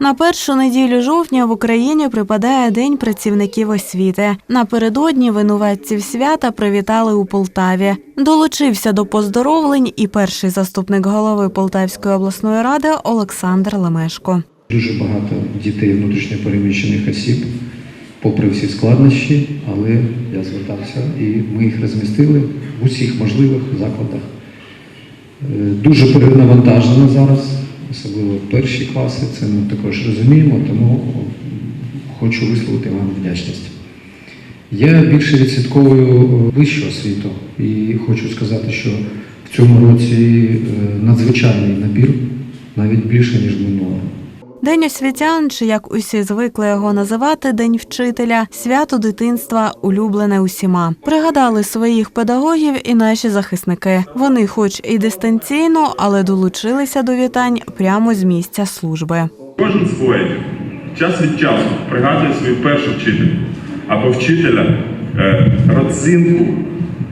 На першу неділю жовтня в Україні припадає День працівників освіти. Напередодні винуватців свята привітали у Полтаві. Долучився до поздоровлень і перший заступник голови Полтавської обласної ради Олександр Лемешко. Дуже багато дітей внутрішньопереміщених осіб, попри всі складнощі, але я звертався і ми їх розмістили в усіх можливих закладах. Е, Дуже перенавантажено зараз, особливо перші класи, це ми також розуміємо, тому хочу висловити вам вдячність. Я більше відслідковую вищу освіту і хочу сказати, що в цьому році е, надзвичайний набір, навіть більше, ніж минулого. День освітян, чи як усі звикли його називати, День вчителя, свято дитинства, улюблене усіма. Пригадали своїх педагогів і наші захисники. Вони, хоч і дистанційно, але долучилися до вітань прямо з місця служби. Кожен з поетів час від часу пригадує свою першу вчительку або вчителя е, родзинку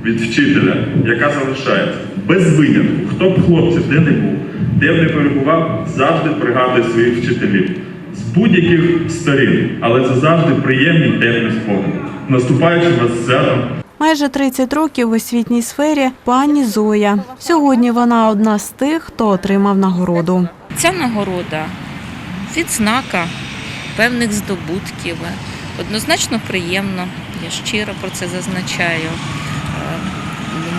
від вчителя, яка залишається без винятку. Хто б хлопців де не був, де б не перебував, завжди пригадує своїх вчителів з будь-яких сторін, це це завжди приємні теплі спогади. Наступаючи вас святом, Майже 30 років в освітній сфері пані Зоя. Сьогодні вона одна з тих, хто отримав нагороду. Ця нагорода відзнака певних здобутків. Однозначно приємно, я щиро про це зазначаю.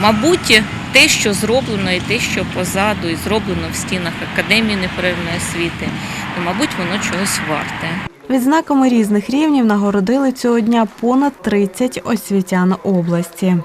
Мабуть, те, що зроблено, і те, що позаду, і зроблено в стінах Академії неперервної освіти, то, мабуть, воно чогось варте. Відзнаками різних рівнів нагородили цього дня понад 30 освітян області.